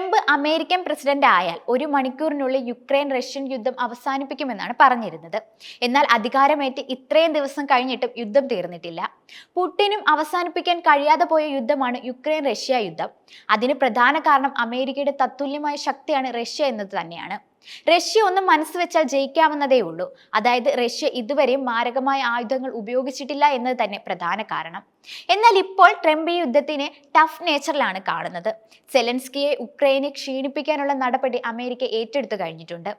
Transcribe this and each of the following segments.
Trump American president ആയാൽ ഒരു മണിക്കൂറിനുള്ളിൽ യുക്രൈൻ റഷ്യൻ യുദ്ധം അവസാനിപ്പിക്കുമെന്നാണ് പറഞ്ഞിരുന്നത്. എന്നാൽ അധികാരമേറ്റ് ഇത്രയും ദിവസം കഴിഞ്ഞിട്ടും യുദ്ധം തീർന്നിട്ടില്ല. പുടിനും അവസാനിപ്പിക്കാൻ കഴിയാതെ പോയ യുദ്ധമാണ് യുക്രൈൻ റഷ്യ യുദ്ധം. അതിന് പ്രധാന കാരണം അമേരിക്കയുടെ തത്തുല്യമായ ശക്തിയാണ് റഷ്യ എന്നത് തന്നെയാണ്. റഷ്യ ഒന്ന് മനസ്സ് വെച്ചാൽ ജയിക്കാവുന്നതേ ഉള്ളൂ. അതായത് റഷ്യ ഇതുവരെ മാരകമായ ആയുധങ്ങൾ ഉപയോഗിച്ചിട്ടില്ല എന്നത് തന്നെ പ്രധാന കാരണം. എന്നാൽ ഇപ്പോൾ ട്രംപ് ഈ യുദ്ധത്തിന് ടഫ് നേച്ചറിലാണ് കാണുന്നത്. സെലൻസ്കിയെ ഉക്രൈനെ ക്ഷീണിപ്പിക്കാനുള്ള നടപടി അമേരിക്ക ഏറ്റെടുത്തു കഴിഞ്ഞിട്ടുണ്ട്.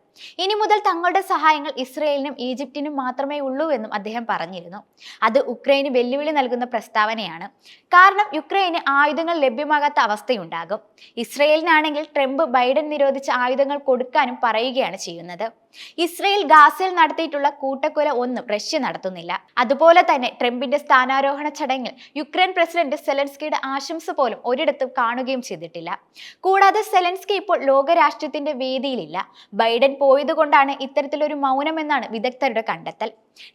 ഇനി മുതൽ തങ്ങളുടെ സഹായങ്ങൾ ഇസ്രയേലിനും ഈജിപ്തിനും മാത്രമേ ഉള്ളൂ എന്നും അദ്ദേഹം പറഞ്ഞിരുന്നു. അത് ഉക്രൈന് വെല്ലുവിളി നൽകുന്ന പ്രസ്താവനയാണ്. കാരണം യുക്രൈന് ആയുധങ്ങൾ ലഭ്യമാകാത്ത അവസ്ഥയുണ്ടാകും. ഇസ്രയേലിനാണെങ്കിൽ ട്രംപ് ബൈഡൻ നിരോധിച്ച ആയുധങ്ങൾ കൊടുക്കാനും പറയുകയാണ് ചെയ്യുന്നത്. ഇസ്രയേൽ ഗാസയിൽ നടത്തിയിട്ടുള്ള കൂട്ടക്കൊല ഒന്നും റഷ്യ നടത്തുന്നില്ല. അതുപോലെ തന്നെ ട്രംപിന്റെ സ്ഥാനാരോഹണ ചടങ്ങിൽ യുക്രൈൻ പ്രസിഡന്റ് സെലൻസ്കിയുടെ ആശംസ പോലും ഒരിടത്തും കാണുകയും ചെയ്തിട്ടില്ല. കൂടാതെ സെലൻസ്കി ഇപ്പോൾ ലോകരാഷ്ട്രീയത്തിന്റെ വേദിയിലില്ല. ബൈഡൻ പോയതുകൊണ്ടാണ് ഇത്തരത്തിലൊരു മൗനമെന്നാണ് വിദഗ്ധരുടെ കണ്ടെത്തൽ.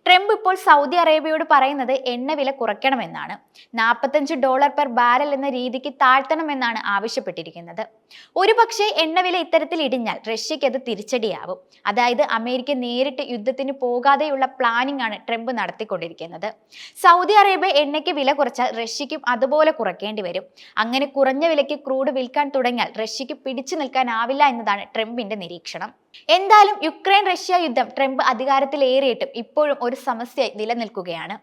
ട്രംപ് ഇപ്പോൾ സൗദി അറേബ്യയോട് പറയുന്നത് എണ്ണവില കുറയ്ക്കണമെന്നാണ്. നാൽപ്പത്തഞ്ച് ഡോളർ പെർ ബാരൽ എന്ന രീതിക്ക് താഴ്ത്തണമെന്നാണ് ആവശ്യപ്പെട്ടിരിക്കുന്നത്. ഒരുപക്ഷെ എണ്ണവില ഇത്തരത്തിൽ ഇടിഞ്ഞാൽ റഷ്യയ്ക്ക് അത് തിരിച്ചടിയാവും. അതായത് അമേരിക്ക നേരിട്ട് യുദ്ധത്തിന് പോകാതെയുള്ള പ്ലാനിംഗ് ആണ് ട്രംപ് നടത്തിക്കൊണ്ടിരിക്കുന്നത്. സൗദി അറേബ്യ എണ്ണയ്ക്ക് വില കുറച്ചാൽ റഷ്യയ്ക്കും അതുപോലെ കുറയ്ക്കേണ്ടി വരും. അങ്ങനെ കുറഞ്ഞ വിലയ്ക്ക് ക്രൂഡ് വിൽക്കാൻ തുടങ്ങിയാൽ റഷ്യയ്ക്ക് പിടിച്ചു നിൽക്കാനാവില്ല എന്നതാണ് ട്രംപിന്റെ നിരീക്ഷണം. എന്തായാലും യുക്രൈൻ റഷ്യ യുദ്ധം ട്രംപ് അധികാരത്തിലേറിയിട്ടും ഇപ്പോഴും ഒരു സമസ്യയായി നിലനിൽക്കുകയാണ്.